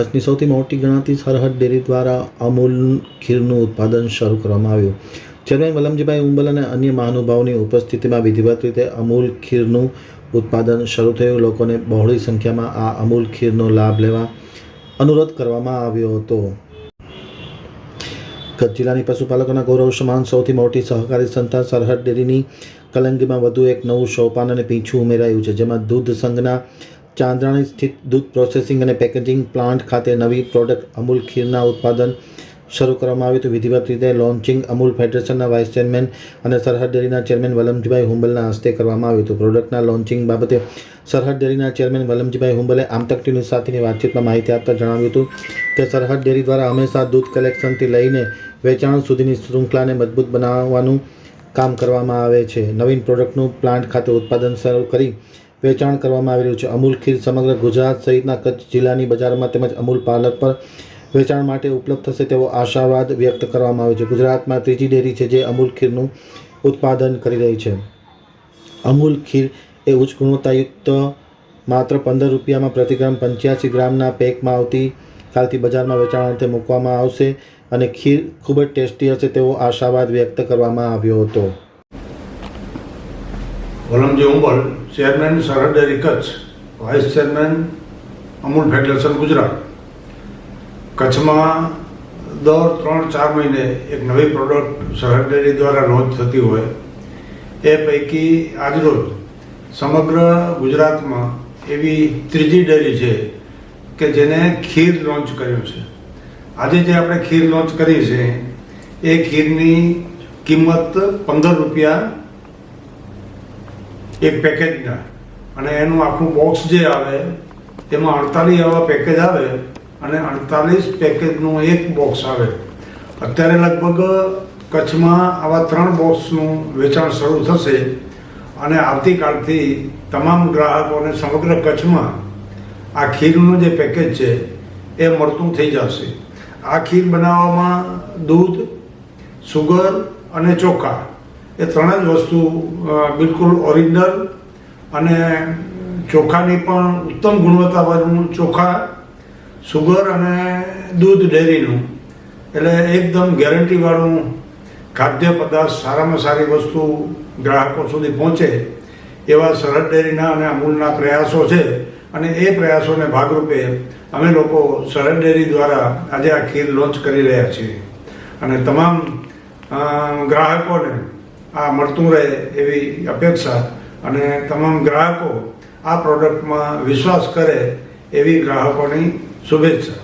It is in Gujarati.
કચ્છની સૌથી મોટી ગણાતી સરહદ ડેરી દ્વારા અમૂલ ખીરનું ઉત્પાદન શરૂ કરવામાં આવ્યું. ચેરમેન વલમજીભાઈ ઉંબલ અને અન્ય મહાનુભાવોની ઉપસ્થિતિમાં વિધિવત રીતે અમૂલ ખીરનું ઉત્પાદન શરૂ થયું. લોકોને બહોળી સંખ્યામાં આ અમૂલ ખીરનો લાભ લેવા અનુરોધ કરવામાં આવ્યો હતો. કચ્છ જિલ્લાની પશુપાલકોના ગૌરવ સમાન સૌથી મોટી સહકારી સંસ્થા સરહદ ડેરીની કલંગીમાં વધુ એક નવું સોપાન અને પીંછું ઉમેરાયું છે, જેમાં દૂધ સંઘના ચાંદ્રાણી સ્થિત દૂધ પ્રોસેસિંગ અને પેકેજિંગ પ્લાન્ટ ખાતે નવી પ્રોડક્ટ અમૂલ ખીરના ઉત્પાદન શરૂ કરવામાં આવ્યું હતું. વિધિવત રીતે લોન્ચિંગ અમૂલ ફેડરેશનના વાઇસ ચેરમેન અને સરહદ ડેરીના ચેરમેન વલમજીભાઈ હુંબલના હસ્તે કરવામાં આવ્યું હતું. પ્રોડક્ટના લોન્ચિંગ બાબતે સરહદ ડેરીના ચેરમેન વલમજીભાઈ હુંબલે આમતક ટીવી સાથેની વાતચીતમાં માહિતી આપતા જણાવ્યું હતું કે સરહદ ડેરી દ્વારા હંમેશા દૂધ કલેક્શનથી લઈને વેચાણ સુધીની શૃંખલાને મજબૂત બનાવવાનું કામ કરવામાં આવે છે. નવીન પ્રોડક્ટનું પ્લાન્ટ ખાતે ઉત્પાદન શરૂ કરી વેચાણ કરવામાં આવી રહ્યું છે. અમૂલ ખીર સમગ્ર ગુજરાત સહિતના કચ્છ જિલ્લાની બજારમાં તેમજ અમૂલ પાર્લર પર વેચાણ માટે ઉપલબ્ધ થશે તેવો આશાવાદ વ્યક્ત કરવામાં આવ્યો છે. ગુજરાતમાં ત્રીજી ડેરી છે જે અમૂલ ખીરનું ઉત્પાદન કરી રહી છે. અમૂલ ખીર એ ઉચ્ચ ગુણવત્તાયુક્ત માત્ર પંદર રૂપિયામાં પ્રતિગ્રામ પંચ્યાસી ગ્રામના પેકમાં આવતી કાલથી બજારમાં વેચાણ અર્થે મૂકવામાં આવશે અને ખીર ખૂબ જ ટેસ્ટી હશે તેવો આશાવાદ વ્યક્ત કરવામાં આવ્યો હતો. Valamji Umbal chairman Sarhad dairy Kutch vice chairman Amul federation Gujarat. કચ્છમાં દર ત્રણ ચાર મહિને એક નવી પ્રોડક્ટ સરહદ ડેરી દ્વારા લોન્ચ થતી હોય. એ પૈકી આજરોજ સમગ્ર ગુજરાતમાં એવી ત્રીજી ડેરી છે કે જેને ખીર લોન્ચ કર્યું છે. આજે જે આપણે ખીર લોન્ચ કરી છે એ ખીરની કિંમત પંદર રૂપિયા એક પેકેજના અને એનું આખું બોક્સ જે આવે એમાં અડતાલીસ એવા પેકેજ આવે અને અડતાલીસ પેકેજનું એક બોક્સ આવે. અત્યારે લગભગ કચ્છમાં આવા ત્રણ બોક્સનું વેચાણ શરૂ થશે અને આવતીકાલથી તમામ ગ્રાહકોને સમગ્ર કચ્છમાં આ ખીરનું જે પેકેજ છે, એ મળતું થઈ જશે. આ ખીર બનાવવામાં દૂધ, સુગર અને ચોખા એ ત્રણ જ વસ્તુ બિલકુલ ઓરિજિનલ અને ચોખાની પણ ઉત્તમ ગુણવત્તાવાળું ચોખા, સુગર અને દૂધ ડેરીનું. એટલે એકદમ ગેરંટીવાળું ખાદ્ય પદાર્થ સારામાં સારી વસ્તુ ગ્રાહકો સુધી પહોંચે એવા સરહદ ડેરીના અને અમૂલના પ્રયાસો છે. અને એ પ્રયાસોને ભાગરૂપે અમે લોકો સરહદ ડેરી દ્વારા આજે આ ખીર લોન્ચ કરી રહ્યા છીએ. અને તમામ ગ્રાહકોને આ મળતું રહે એવી અપેક્ષા અને તમામ ગ્રાહકો આ પ્રોડક્ટમાં વિશ્વાસ કરે એવી ગ્રાહકોની શુભેચ્છા.